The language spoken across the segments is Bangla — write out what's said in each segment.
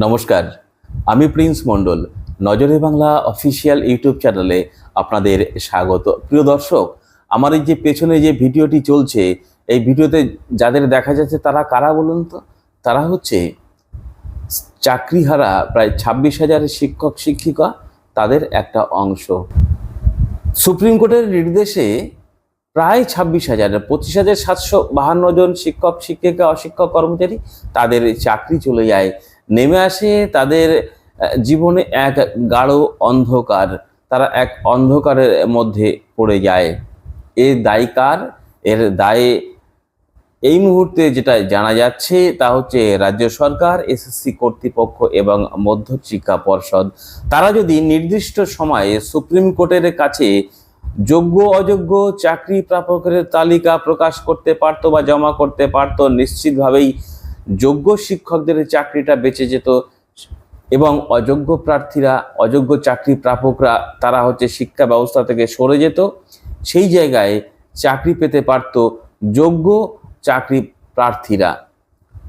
নমস্কার। আমি প্রিন্স মণ্ডল। নজরে বাংলা অফিসিয়াল ইউটিউব চ্যানেলে আপনাদের স্বাগত। প্রিয় দর্শক, আমার এই যে পেছনে যে ভিডিওটি চলছে, এই ভিডিওতে যাদের দেখা যাচ্ছে, তারা কারা বলুন তো? তারা হচ্ছে চাকরিহারা প্রায় ছাব্বিশ হাজার শিক্ষক, শিক্ষিকা, তাদের একটা অংশ। সুপ্রিম কোর্টের নির্দেশে প্রায় ছাব্বিশ হাজার, পঁচিশ হাজার সাতশো বাহান্ন জন শিক্ষক, শিক্ষিকা, অশিক্ষক কর্মচারী তাদের চাকরি চলে যায়। নেমে আসে তাদের জীবনে এক গাঢ় অন্ধকার, তারা এক অন্ধকারের মধ্যে পড়ে যায়। এর দায় কার? এর দায়ে এই মুহূর্তে যেটা জানা যাচ্ছে তা হচ্ছে রাজ্য সরকার, এসএসসি কর্তৃপক্ষ এবং মধ্য শিক্ষা পর্ষদ। তারা যদি নির্দিষ্ট সময়ে সুপ্রিম কোর্টের কাছে যোগ্য, অযোগ্য, চাকরি প্রাপকের তালিকা প্রকাশ করতে পারতো বা জমা করতে পারতো, নিশ্চিতভাবেই যোগ্য শিক্ষকদের চাকরিটা বেঁচে যেত এবং অযোগ্য প্রার্থীরা, অযোগ্য চাকরি প্রাপকরা, তারা হচ্ছে শিক্ষা ব্যবস্থা থেকে সরে যেত। সেই জায়গায় চাকরি পেতে পারত যোগ্য চাকরি প্রার্থীরা।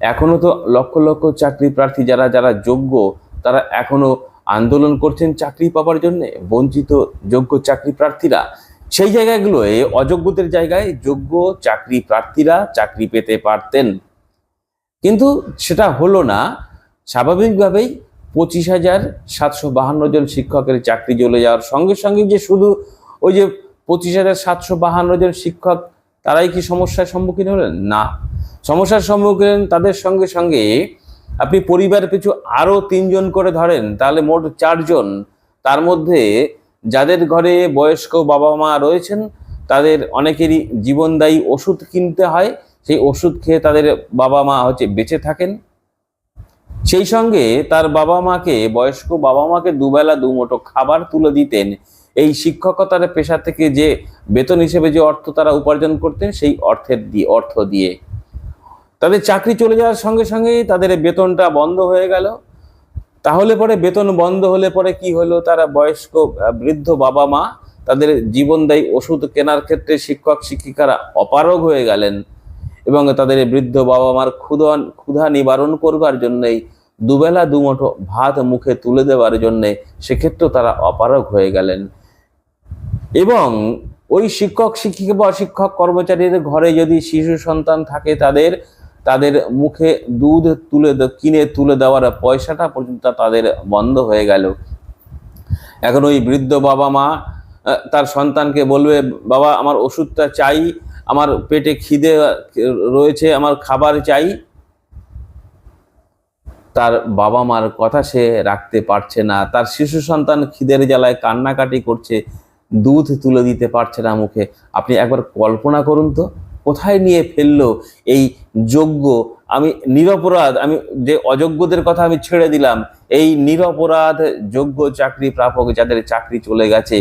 এখনও তো লক্ষ লক্ষ চাকরি প্রার্থী যারা যারা যোগ্য, তারা এখনও আন্দোলন করছেন চাকরি পাওয়ার জন্য, বঞ্চিত যোগ্য চাকরি প্রার্থীরা। সেই জায়গাগুলোয়, অযোগ্যদের জায়গায় যোগ্য চাকরি প্রার্থীরা চাকরি পেতে পারতেন। কিন্তু সেটা হলো না। স্বাভাবিকভাবেই পঁচিশ হাজার সাতশো বাহান্ন জন শিক্ষকের চাকরি চলে যাওয়ার সঙ্গে সঙ্গে যে শুধু ওই যে পঁচিশ হাজার সাতশো বাহান্ন জন শিক্ষক, তারাই কি সমস্যার সম্মুখীন হলেন? না। সমস্যার সম্মুখীন তাদের সঙ্গে সঙ্গে আপনি পরিবার পিছু আরও তিনজন করে ধরেন, তাহলে মোট চারজন। তার মধ্যে যাদের ঘরে বয়স্ক বাবা মা রয়েছেন, তাদের অনেকেরই জীবনদায়ী ওষুধ কিনতে হয় সেই ওষুধ খেয়ে তাদের বাবা মা হচ্ছে বেঁচে থাকেন। সেই সঙ্গে তার বাবা মাকে, বয়স্ক বাবা মাকে দুবেলা দুমুঠো খাবার তুলে দিতেন। এই শিক্ষকতার পেশা থেকে যে বেতন হিসেবে যে অর্থ তারা উপার্জন করতেন, সেই অর্থের দিয়ে অর্থ দিয়ে। তাদের চাকরি চলে যাওয়ার সঙ্গে সঙ্গেই তাদের বেতনটা বন্ধ হয়ে গেল। তাহলে পরে বেতন বন্ধ হলে পরে কি হলো? তারা বয়স্ক বৃদ্ধ বাবা মা তাদের জীবনদায়ী ওষুধ কেনার ক্ষেত্রে শিক্ষক, শিক্ষিকারা অপারগ হয়ে গেলেন। এবং তাদের বৃদ্ধ বাবা মার ক্ষুধা ক্ষুধা নিবারণ করবার জন্যই দুবেলা দুমুঠো ভাত মুখে তুলে দেওয়ার জন্যে সেক্ষেত্রেও তারা অপারগ হয়ে গেলেন। এবং ওই শিক্ষক, শিক্ষিকা বা শিক্ষক কর্মচারীর ঘরে যদি শিশু সন্তান থাকে তাদের তাদের মুখে দুধ তুলে কিনে তুলে দেওয়ার পয়সাটা পর্যন্ত তাদের বন্ধ হয়ে গেল। এখন ওই বৃদ্ধ বাবা মা তার সন্তানকে বলবে, বাবা, আমার ওষুধটা চাই। আমার পেটে খিদে রয়েছে, আমার খাবার চাই। তার বাবা মার কথা সে রাখতে পারছে না। তার শিশু সন্তান খিদের জ্বালায় কান্নাকাটি করছে, দুধ তুলে দিতে পারছে না মুখে। আপনি একবার কল্পনা করুন তো, কোথায় নিয়ে ফেলল এই যোগ্য আমি নিরপরাধ, আমি যে অযোগ্যদের কথা আমি ছেড়ে দিলাম, এই নিরপরাধ যোগ্য চাকরি প্রাপক যাদের চাকরি চলে গেছে,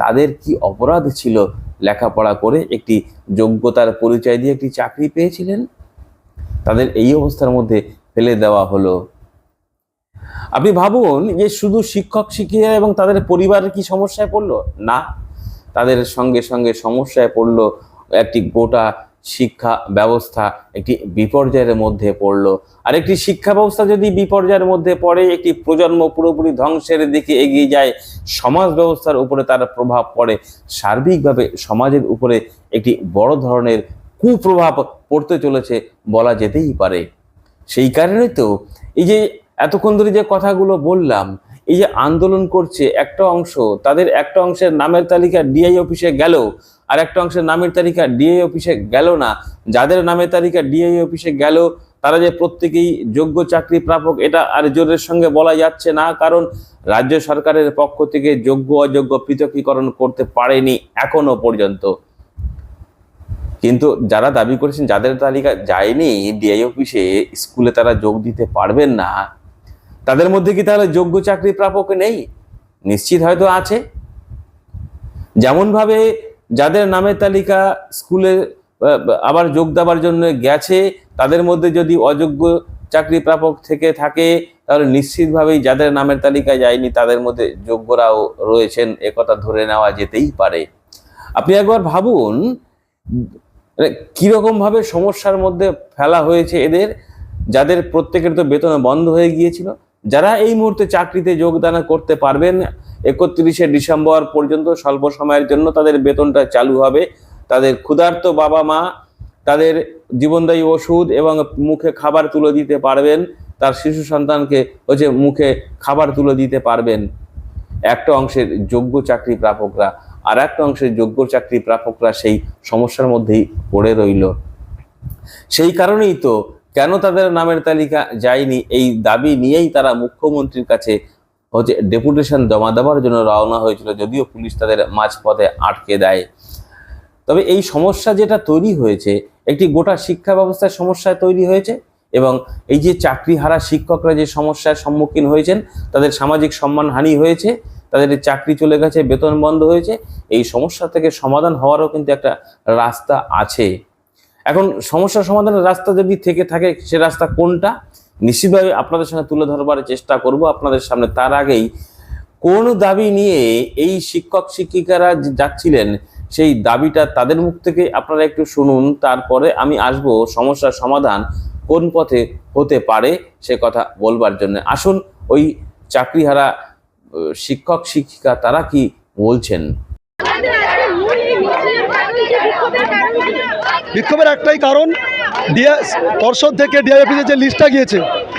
তাদের কি অপরাধ ছিল? লেখাপড়া করে একটি যোগ্যতার পরিচয় দিয়ে একটি চাকরি পেয়েছিলেন। তাদের এই অবস্থার মধ্যে ফেলে দেওয়া হলো। আপনি ভাবুন যে শুধু শিক্ষক, শিক্ষিকা এবং তাদের পরিবারের কি সমস্যায় পড়ল? না, তাদের সঙ্গে সঙ্গে সমস্যায় পড়ল একটি গোটা শিক্ষা ব্যবস্থা একটি বিপর্যয়ের মধ্যে পড়ল। আর একটি শিক্ষা ব্যবস্থা যদি বিপর্যয়ের মধ্যে পড়ে, একটি প্রজন্ম পুরোপুরি ধ্বংসের দিকে এগিয়ে যায়, সমাজ ব্যবস্থার উপরে তার প্রভাব পড়ে। সার্বিকভাবে সমাজের উপরে একটি বড় ধরনের কুপ্রভাব পড়তে চলেছে বলা যেতেই পারে। সেই কারণে তো এই যে এতক্ষণ ধরে যে কথাগুলো বললাম এই যে আন্দোলন করছে একটা অংশ, তাদের একটা অংশের নামের তালিকা ডিআই অফিসে গেল আর একটা অংশের নামের তালিকা ডিআই অফিসে গেল না। যাদের নামের তালিকা ডিআই অফিসে গেল, তারা যে প্রত্যেকেই যোগ্য চাকরি প্রাপক, এটা আর জোরের সঙ্গে বলা যাচ্ছে না, কারণ রাজ্য সরকারের পক্ষ থেকে যোগ্য অযোগ্য পৃথকীকরণ করতে পারেনি এখনও পর্যন্ত। কিন্তু যারা দাবি করেছেন, যাদের তালিকা যায়নি ডিআই অফিসে স্কুলে তারা যোগ দিতে পারবেন না। তাদের মধ্যে কি তাহলে যোগ্য চাকরি প্রাপক নেই? নিশ্চিত হয়তো আছে। যেমনভাবে যাদের নামের তালিকা স্কুলে আবার যোগ দেওয়ার জন্য গেছে, তাদের মধ্যে যদি অযোগ্য চাকরি প্রাপক থেকে থাকে, তাহলে নিশ্চিতভাবেই যাদের নামের তালিকা যায়নি, তাদের মধ্যে যোগ্যরাও রয়েছেন। একথা ধরে নেওয়া যেতেই পারে। আপনি একবার ভাবুন মানে কীরকম ভাবে সমস্যার মধ্যে ফেলা হয়েছে এদের, যাদের প্রত্যেকের তো বেতন বন্ধ হয়ে গিয়েছিল। যারা এই মুহূর্তে চাকরিতে যোগদান করতে পারবেন, একত্রিশে ডিসেম্বর পর্যন্ত স্বল্প সময়ের জন্য তাদের বেতনটা চালু হবে। তাদের ক্ষুধার্ত বাবা মা, তাদের জীবনদায়ী ওষুধ এবং মুখে খাবার তুলে দিতে পারবেন। তার শিশু সন্তানকে হচ্ছে মুখে খাবার তুলে দিতে পারবেন। একটা অংশের যোগ্য চাকরি প্রাপকরা আর একটা অংশের যোগ্য চাকরি প্রাপকরা সেই সমস্যার মধ্যেই পড়ে রইল। সেই কারণেই তো কেন তাদের নামের তালিকা যায়নি? এই দাবি নিয়েই তারা মুখ্যমন্ত্রীর কাছে হচ্ছে ডেপুটেশন জমা দেওয়ার জন্য রওনা হয়েছিল, যদিও পুলিশ তাদের মাঝপথে আটকে দেয়। তবে এই সমস্যা যেটা তৈরি হয়েছে, একটি গোটা শিক্ষা ব্যবস্থার সমস্যায় তৈরি হয়েছে এবং এই যে চাকরি হারা শিক্ষকরা যে সমস্যার সম্মুখীন হয়েছেন, তাদের সামাজিক সম্মানহানি হয়েছে, তাদের চাকরি চলে গেছে, বেতন বন্ধ হয়েছে, এই সমস্যা থেকে সমাধান হওয়ারও কিন্তু একটা রাস্তা আছে। এখন সমস্যা সমাধানের রাস্তা যদি থেকে থাকে, সে রাস্তা কোনটা? নিশ্চিতভাবে আপনাদের সঙ্গে তুলে ধরবার চেষ্টা করব। আপনাদের সামনে তার আগেই কোন দাবি নিয়ে এই শিক্ষক শিক্ষিকারা যাচ্ছিলেন, সেই দাবিটা তাদের মুখ থেকে আপনারা একটু শুনুন, তারপরে আমি আসব সমস্যার সমাধান কোন পথে হতে পারে সে কথা বলবার জন্য। আসুন, ওই চাকরিহারা শিক্ষক শিক্ষিকা তারা কি বলছেন? বিক্ষোভের একটাই কারণ ডিএ পর্ষদ থেকে ডিআইএফিসের যে লিস্টটা গিয়েছে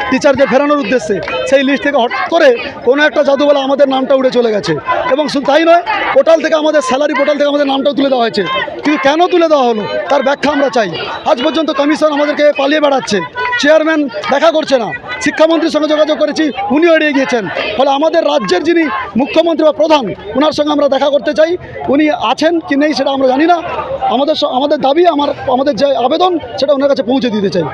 টিচারকে ফেরানোর উদ্দেশ্যে, সেই লিস্ট থেকে হঠাৎ করে কোনো একটা জাদুবেলা বলে আমাদের নামটা উড়ে চলে গেছে। এবং শুধু তাই নয়, পোর্টাল থেকে আমাদের স্যালারি পোর্টাল থেকে আমাদের নামটাও তুলে দেওয়া হয়েছে। কিন্তু কেন তুলে দেওয়া হলো, তার ব্যাখ্যা আমরা চাই। আজ পর্যন্ত কমিশন আমাদেরকে পালিয়ে বেড়াচ্ছে। চেয়ারম্যান দেখা করছে না। শিক্ষামন্ত্রীর সঙ্গে যোগাযোগ করেছি উনিও এড়িয়ে গিয়েছেন। ফলে আমাদের রাজ্যের যিনি মুখ্যমন্ত্রী বা প্রধান ওনার সঙ্গে আমরা দেখা করতে চাই উনি আছেন কি নেই সেটা আমরা জানি না। আমাদের আমাদের দাবি আমার আমাদের যে আবেদন সেটা ওনার কাছে পৌঁছে দিতে চাই।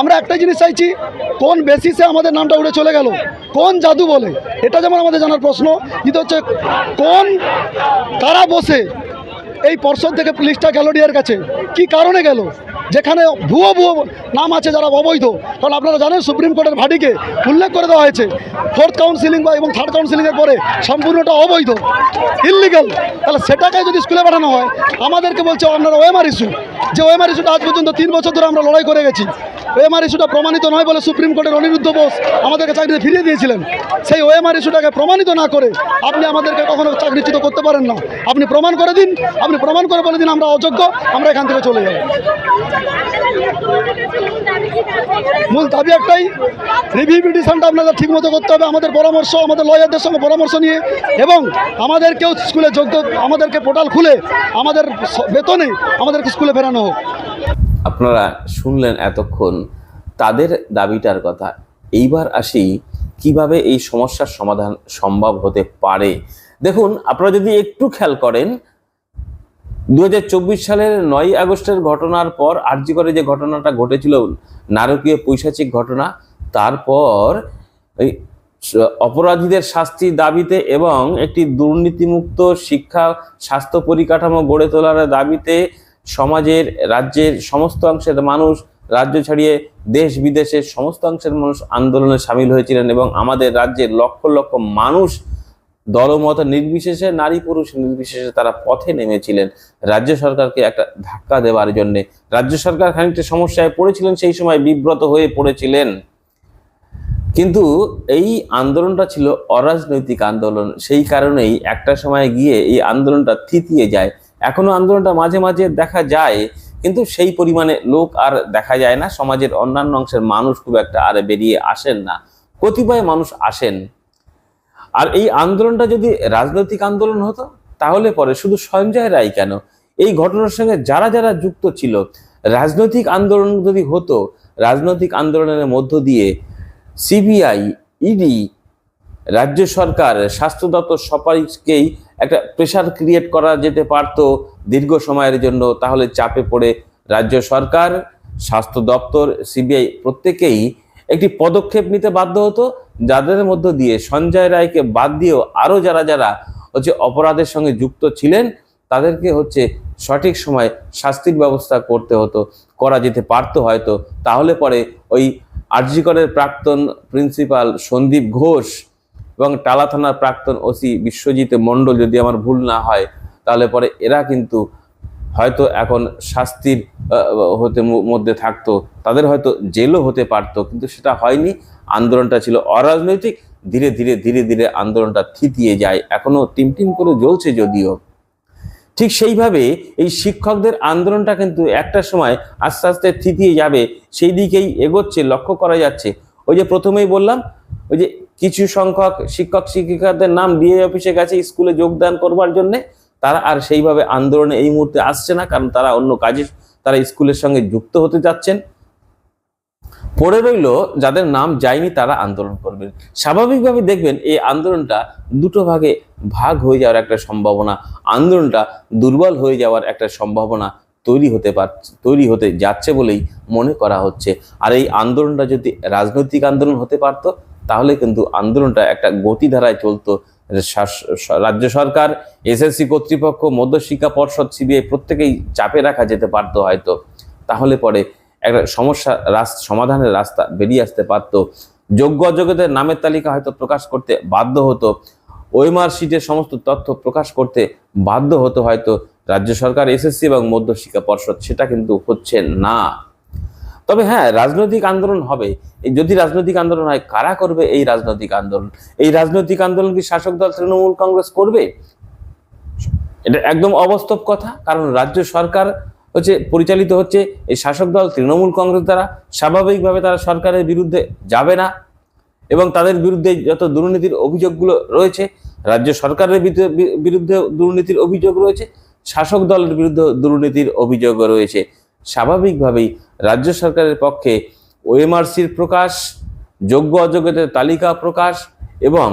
আমরা একটা জিনিস চাইছি কোন বেসিসে আমাদের নামটা উড়ে চলে গেল কোন জাদু বলে এটা যেমন আমাদের জানার প্রশ্ন কিন্তু হচ্ছে কোন কারা বসে এই পর্ষদ থেকে পুলিশটা গেল ডিয়ার কাছে কি কারণে গেল? যেখানে ভুয়ো ভুয়ো নাম আছে যারা অবৈধ, কারণ আপনারা জানেন সুপ্রিম কোর্টের ভাটিকে উল্লেখ করে দেওয়া হয়েছে ফোর্থ কাউন্সিলিং বা এবং থার্ড কাউন্সিলিংয়ের পরে সম্পূর্ণটা অবৈধ ইললিগাল তাহলে সেটাকে যদি স্কুলে পাঠানো হয়, আমাদেরকে বলছে আপনারা ওএমআর ইস্যু যে ওএমআর ইস্যুটা আজ পর্যন্ত তিন বছর ধরে আমরা লড়াই করে গেছি ওএমআর ইস্যুটা প্রমাণিত নয় বলে সুপ্রিম কোর্টের অনিরুদ্ধ বোস আমাদেরকে চাকরিতে ফিরিয়ে দিয়েছিলেন, সেই ওএমআর ইস্যুটাকে প্রমাণিত না করে আপনি আমাদেরকে কখনো চাকরিচ্যুত করতে পারেন না, আপনি প্রমাণ করে দিন, আপনি প্রমাণ করে বলে দিন আমরা অযোগ্য, আমরা এখান থেকে চলে যাব। মূল দাবি একটাই রিভিউ পিটিশনটা আপনাদের ঠিকমতো করতে হবে, আমাদের পরামর্শ, আমাদের লয়ারদের সঙ্গে পরামর্শ নিয়ে, এবং আমাদেরকেও স্কুলে যোগ্য আমাদেরকে পোর্টাল খুলে, আমাদের বেতনে আমাদেরকে স্কুলে ফেরানো হোক। আপনারা শুনলেন এতক্ষণ তাদের দাবিটার কথা। এইবার আসি কীভাবে এই সমস্যার সমাধান সম্ভব হতে পারে। দেখুন, আপনারা যদি একটু খেয়াল করেন দু হাজার চব্বিশ সালের নয় আগস্টের ঘটনার পর আরজি করে যে ঘটনাটা ঘটেছিল, নারকীয় পৈশাচিক ঘটনা, তারপর অপরাধীদের শাস্তি দাবিতে এবং একটি দুর্নীতিমুক্ত শিক্ষা, স্বাস্থ্য পরিকাঠামো গড়ে তোলার দাবিতে সমাজের, রাজ্যের সমস্ত অংশের মানুষ, রাজ্য ছাড়িয়ে দেশ বিদেশের সমস্ত অংশের মানুষ আন্দোলনে সামিল হয়েছিলেন এবং আমাদের রাজ্যের লক্ষ লক্ষ মানুষ দলমত নির্বিশেষে, নারী পুরুষ নির্বিশেষে তারা পথে নেমেছিলেন। রাজ্য সরকারকে একটা ধাক্কা দেওয়ার জন্যে। রাজ্য সরকার খানিকটা সমস্যায় পড়েছিলেন, সেই সময় বিব্রত হয়ে পড়েছিলেন। কিন্তু এই আন্দোলনটা ছিল অরাজনৈতিক আন্দোলন। সেই কারণেই একটা সময় গিয়ে এই আন্দোলনটা থিতিয়ে যায়। এখনও আন্দোলনটা মাঝে মাঝে দেখা যায়, কিন্তু সেই পরিমাণে লোক আর দেখা যায় না। সমাজের অন্যান্য অংশের মানুষ খুব একটা আর বেরিয়ে আসেন না। কতিপয় মানুষ আসেন। আর এই আন্দোলনটা যদি রাজনৈতিক আন্দোলন হতো, তাহলে পরে শুধু সঞ্জয় রায় কেন? এই ঘটনার সঙ্গে যারা যারা যুক্ত ছিল, রাজনৈতিক আন্দোলন যদি হতো, রাজনৈতিক আন্দোলনের মধ্য দিয়ে সিবিআই, ইডি, রাজ্য সরকার, স্বাস্থ্য দপ্তর সবাইকেই একটা প্রেশার ক্রিয়েট করা যেতে পারতো দীর্ঘ সময়ের জন্য, তাহলে চাপে পড়ে রাজ্য সরকার, স্বাস্থ্য দপ্তর, সিবিআই প্রত্যেকেই একটি পদক্ষেপ নিতে বাধ্য হতো, যাদের মধ্য দিয়ে সঞ্জয় রায়কে বাদ দিয়েও আরও যারা যারা হচ্ছে অপরাধের সঙ্গে যুক্ত ছিলেন, তাদেরকে হচ্ছে সঠিক সময় শাস্তির ব্যবস্থা করতে হতো, করা যেতে পারতো হয়তো। তাহলে পরে ওই আরজিকরের প্রাক্তন প্রিন্সিপাল সন্দীপ ঘোষ এবং টালা থানার প্রাক্তন ওসি বিশ্বজিৎ মণ্ডল যদি আমার ভুল না হয়, তাহলে পরে এরা কিন্তু হয়তো এখন শাস্তির হতে মধ্যে থাকতো, তাদের হয়তো জেলও হতে পারতো, কিন্তু সেটা হয়নি। আন্দোলনটা ছিল অরাজনৈতিক। ধীরে ধীরে ধীরে ধীরে আন্দোলনটা থিতিয়ে যায়। এখনও টিম টিম করে জ্বলছে যদিও। ঠিক সেইভাবে এই শিক্ষকদের আন্দোলনটা কিন্তু একটা সময় আস্তে আস্তে থিতিয়ে যাবে, সেই দিকেই এগোচ্ছে, লক্ষ্য করা যাচ্ছে। ওই যে প্রথমেই বললাম, ওই যে কিছু সংখ্যক শিক্ষক, শিক্ষিকাদের নাম ডিএ অফিসে গেছে, স্কুলে যোগদান করবার জন্য। তারা আর সেইভাবে আন্দোলনে এই মুহূর্তে আসছে না, কারণ তারা অন্য কাজে, তারা স্কুলের সঙ্গে যুক্ত হতে যাচ্ছেন। পড়ে রইল যাদের নাম যায়নি তারা আন্দোলন করবেন। স্বাভাবিকভাবে দেখবেন এই আন্দোলনটা দুটো ভাগে ভাগ হয়ে যাওয়ার একটা সম্ভাবনা, আন্দোলনটা দুর্বল হয়ে যাওয়ার একটা সম্ভাবনা তৈরি হতে পারছে তৈরি হতে যাচ্ছে বলেই মনে করা হচ্ছে। আর এই আন্দোলনটা যদি রাজনৈতিক আন্দোলন হতে পারত, তাহলে কিন্তু আন্দোলনটা একটা গতিধারায় চলতো রাজ্য সরকার, এসএসসি কর্তৃপক্ষ মধ্যশিক্ষা পর্ষদ, সিবিআই প্রত্যেকেই চাপে রাখা যেতে পারতো হয়তো। তাহলে পরে একটা সমস্যা, রাস- সমাধানের রাস্তা বেরিয়ে আসতে পারত। যোগ্য অযোগ্যদের নামের তালিকা হয়তো প্রকাশ করতে বাধ্য হতো। ওএমআর শিটের সমস্ত তথ্য প্রকাশ করতে বাধ্য হতো হয়তো। রাজ্য সরকার, এসএসসি এবং মধ্যশিক্ষা পর্ষদ, সেটা কিন্তু হচ্ছে না। তবে হ্যাঁ রাজনৈতিক আন্দোলন হবে। যদি রাজনৈতিক আন্দোলন হয়, কারা করবে এই রাজনৈতিক আন্দোলন? এই রাজনৈতিক আন্দোলন কি শাসক দল, তৃণমূল, কংগ্রেস করবে? এটা একদম অবাস্তব কথা, কারণ রাজ্য সরকার হচ্ছে, পরিচালিত হচ্ছে এই শাসক দল, তৃণমূল, কংগ্রেস দ্বারা স্বাভাবিকভাবে তারা সরকারের বিরুদ্ধে যাবে না। এবং তাদের বিরুদ্ধে যত দুর্নীতির অভিযোগগুলো রয়েছে, রাজ্য সরকারের বিরুদ্ধে দুর্নীতির অভিযোগ রয়েছে, শাসক দলের বিরুদ্ধে দুর্নীতির অভিযোগ রয়েছে। স্বাভাবিকভাবেই রাজ্য সরকারের পক্ষে ওএমআরসির প্রকাশ, যোগ্য অযোগ্যদের তালিকা প্রকাশ এবং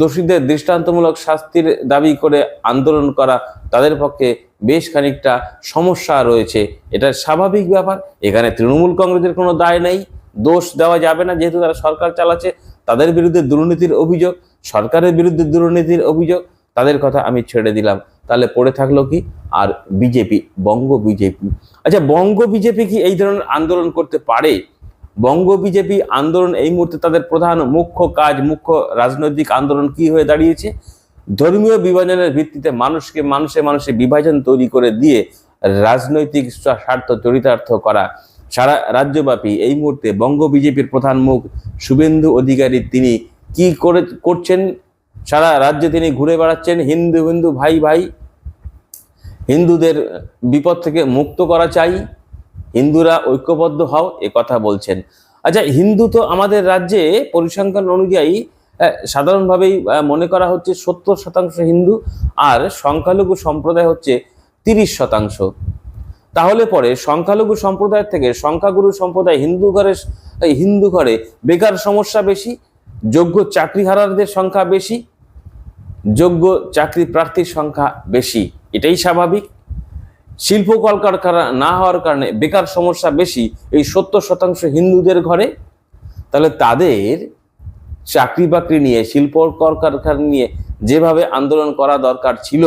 দোষীদের দৃষ্টান্তমূলক শাস্তির দাবি করে আন্দোলন করা তাদের পক্ষে বেশ খানিকটা সমস্যা রয়েছে। এটা স্বাভাবিক ব্যাপার। এখানে তৃণমূল কংগ্রেসের কোনো দায় নেই। দোষ দেওয়া যাবে না যেহেতু তারা সরকার চালাচ্ছে। তাদের বিরুদ্ধে দুর্নীতির অভিযোগ, সরকারের বিরুদ্ধে দুর্নীতির অভিযোগ, তাদের কথা আমি ছেড়ে দিলাম। তাহলে পড়ে থাকল কি? আর B J P, Banga B J P. আচ্ছা বঙ্গ বিজেপি কি এই ধরনের আন্দোলন করতে পারে? বঙ্গ বিজেপি আন্দোলন এই মুহূর্তে তাদের প্রধান মুখ্য কাজ, মুখ্য রাজনৈতিক আন্দোলন কি হয়ে দাঁড়িয়েছে? ধর্মীয় বিভাজনের ভিত্তিতে মানুষকে মানুষে মানুষে বিভাজন তৈরি করে দিয়ে রাজনৈতিক স্বার্থ চরিতার্থ করা। সারা রাজ্যব্যাপী এই মুহূর্তে বঙ্গ বিজেপির প্রধান মুখ শুভেন্দু অধিকারী তিনি কি করে, করছেন? সারা রাজ্যে তিনি ঘুরে বেড়াচ্ছেন, হিন্দু হিন্দু ভাই ভাই। হিন্দুদের বিপদ থেকে মুক্ত করা চাই, হিন্দুরা ঐক্যবদ্ধ হও, এ কথা বলছেন। আচ্ছা হিন্দু তো আমাদের রাজ্যে পরিসংখ্যান অনুযায়ী সাধারণভাবেই মনে করা হচ্ছে সত্তর শতাংশ হিন্দু আর সংখ্যালঘু সম্প্রদায় হচ্ছে তিরিশ শতাংশ। তাহলে পরে সংখ্যালঘু সম্প্রদায় থেকে সংখ্যাগুরু সম্প্রদায় হিন্দু ঘরে হিন্দু ঘরে বেকার সমস্যা বেশি, যোগ্য চাকরিহারাদের সংখ্যা বেশি যোগ্য চাকরি প্রার্থীর সংখ্যা বেশি। এটাই স্বাভাবিক। শিল্প কলকারখানা না হওয়ার কারণে বেকার সমস্যা বেশি, এই সত্তর শতাংশ হিন্দুদের ঘরে। তাহলে তাদের চাকরি বাকরি নিয়ে, শিল্প কলকারখানা নিয়ে যেভাবে আন্দোলন করা দরকার ছিল,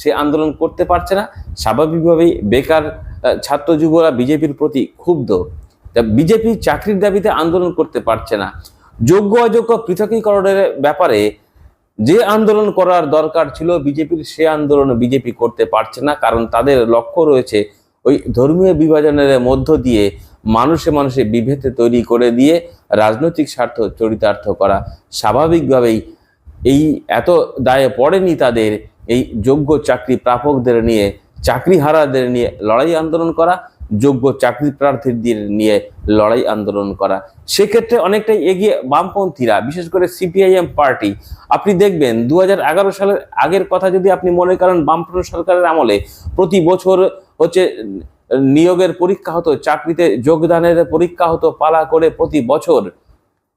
সে আন্দোলন করতে পারছে না। স্বাভাবিকভাবেই বেকার ছাত্র যুবরা বিজেপির প্রতি ক্ষুব্ধ। বিজেপি চাকরির দাবিতে আন্দোলন করতে পারছে না। যোগ্য অযোগ্য পৃথকীকরণের ব্যাপারে যে আন্দোলন করার দরকার ছিল, বিজেপির সে আন্দোলন বিজেপি করতে পারছে না, কারণ তাদের লক্ষ্য রয়েছে ওই ধর্মীয় বিভাজনের মধ্য দিয়ে মানুষে মানুষে বিভেদ তৈরি করে দিয়ে রাজনৈতিক স্বার্থ চরিতার্থ করা। স্বাভাবিকভাবেই এই এত দায়ে পড়েনি তাদের এই যোগ্য চাকরি প্রাপকদের নিয়ে চাকরি হারাদের নিয়ে লড়াই আন্দোলন করা। যোগ্য চাকরি প্রার্থীদের নিয়ে লড়াই আন্দোলন করা। সেক্ষেত্রে অনেকটাই এগিয়ে বামপন্থীরা, বিশেষ করে সিপিআইএম পার্টি। আপনি দেখবেন দু হাজার এগারো সালের আগের কথা যদি আপনি মনে করেন, বামফ্রন্ট সরকারের আমলে প্রতি বছর হচ্ছে নিয়োগের পরীক্ষা হতো, চাকরিতে যোগদানের পরীক্ষা হতো পালা করে প্রতি বছর।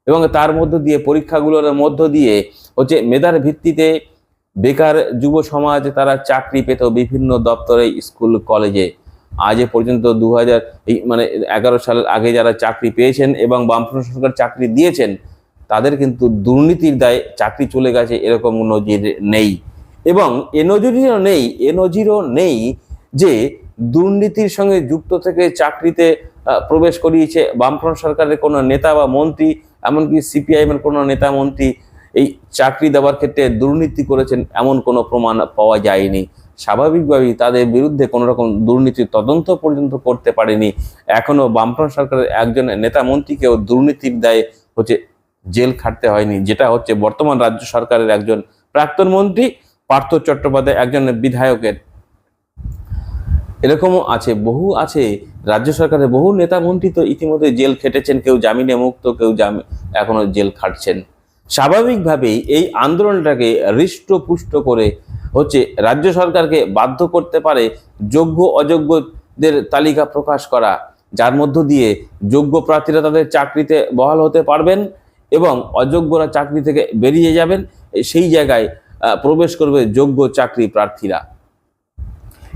এবং তার মধ্য দিয়ে পরীক্ষাগুলোর মধ্য দিয়ে হচ্ছে মেধার ভিত্তিতে বেকার যুব সমাজ তারা চাকরি পেত বিভিন্ন দপ্তরে, স্কুল, কলেজে। আজ এ পর্যন্ত দু হাজার এই মানে এগারো সালের আগে যারা চাকরি পেয়েছেন এবং বামফ্রন্ট সরকার চাকরি দিয়েছেন, তাদের কিন্তু দুর্নীতির দায়ে চাকরি চলে গেছে এরকম নজির নেই। এবং এ নজিরও নেই, এ নজিরও নেই যে দুর্নীতির সঙ্গে যুক্ত থেকে চাকরিতে প্রবেশ করিয়েছে বামফ্রন্ট সরকারের কোনো নেতা বা মন্ত্রী, এমনকি সিপিআইএম এর কোনো নেতা মন্ত্রী এই চাকরি দেওয়ার ক্ষেত্রে দুর্নীতি করেছেন এমন কোনো প্রমাণ পাওয়া যায়নি। স্বাভাবিকভাবেই তাদের বিরুদ্ধে কোনো রকম দুর্নীতির তদন্ত পর্যন্ত করতে পারেনি। এখনও বামফ্রন্ট সরকারের একজন নেতা মন্ত্রীকেও দুর্নীতির দায়ে হচ্ছে জেল খাটতে হয়নি, যেটা হচ্ছে বর্তমান রাজ্য সরকারের একজন প্রাক্তন মন্ত্রী পার্থ চট্টোপাধ্যায়, একজন বিধায়কের। এরকমও আছে, বহু আছে, রাজ্য সরকারের বহু নেতা মন্ত্রী তো ইতিমধ্যে জেল খেটেছেন, কেউ জামিনে মুক্ত, কেউ জামি, এখনও জেল খাটছেন। স্বাভাবিকভাবেই এই আন্দোলনটাকে হৃষ্টপুষ্ট করে হচ্ছে রাজ্য সরকারকে বাধ্য করতে পারে যোগ্য অযোগ্যদের তালিকা প্রকাশ করা, যার মধ্য দিয়ে যোগ্য প্রার্থীরা তাদের চাকরিতে বহাল হতে পারবেন এবং অযোগ্যরা চাকরি থেকে বেরিয়ে যাবেন, সেই জায়গায় প্রবেশ করবে যোগ্য চাকরি প্রার্থীরা।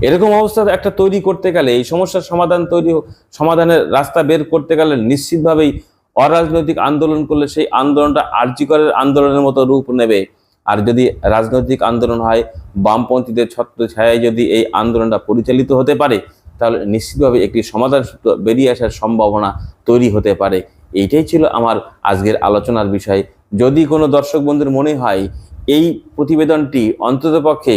এরকম অবস্থা একটা তৈরি করতে গেলে, এই সমস্যার সমাধান তৈরি সমাধানের রাস্তা বের করতে গেলে নিশ্চিতভাবেই অরাজনৈতিক আন্দোলন করলে সেই আন্দোলনটা আর্যিকরের আন্দোলনের মতো রূপ নেবে। আর যদি রাজনৈতিক আন্দোলন হয়, বামপন্থীদের ছত্র ছায়ায় যদি এই আন্দোলনটা পরিচালিত হতে পারে, তাহলে নিশ্চিতভাবে একটি সমাধান সূত্র বেরিয়ে আসার সম্ভাবনা তৈরি হতে পারে। এইটাই ছিল আমার আজকের আলোচনার বিষয়। যদি কোনো দর্শক বন্ধুর মনে হয় এই প্রতিবেদনটি অন্ততপক্ষে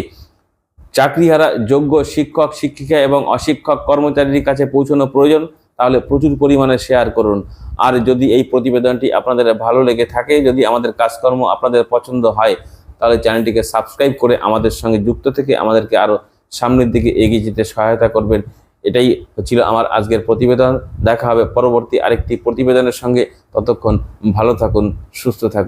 চাকরিহারা যোগ্য শিক্ষক, শিক্ষিকা এবং অশিক্ষক কর্মচারীর কাছে পৌঁছানো প্রয়োজন, তাহলে প্রচুর পরিমাণে শেয়ার করুন। আর যদি এই প্রতিবেদনটি আপনাদের ভালো লেগে থাকে, যদি আমাদের কাজকর্ম আপনাদের পছন্দ হয় তাহলে চ্যানেলটিকে সাবস্ক্রাইব করে আমাদের সঙ্গে যুক্ত থেকে আমাদেরকে আরও সামনের দিকে এগিয়ে যেতে সহায়তা করবেন। এটাই ছিল আমার আজকের প্রতিবেদন। দেখা হবে পরবর্তী আরেকটি প্রতিবেদনের সঙ্গে। ততক্ষণ ভালো থাকুন, সুস্থ থাকুন।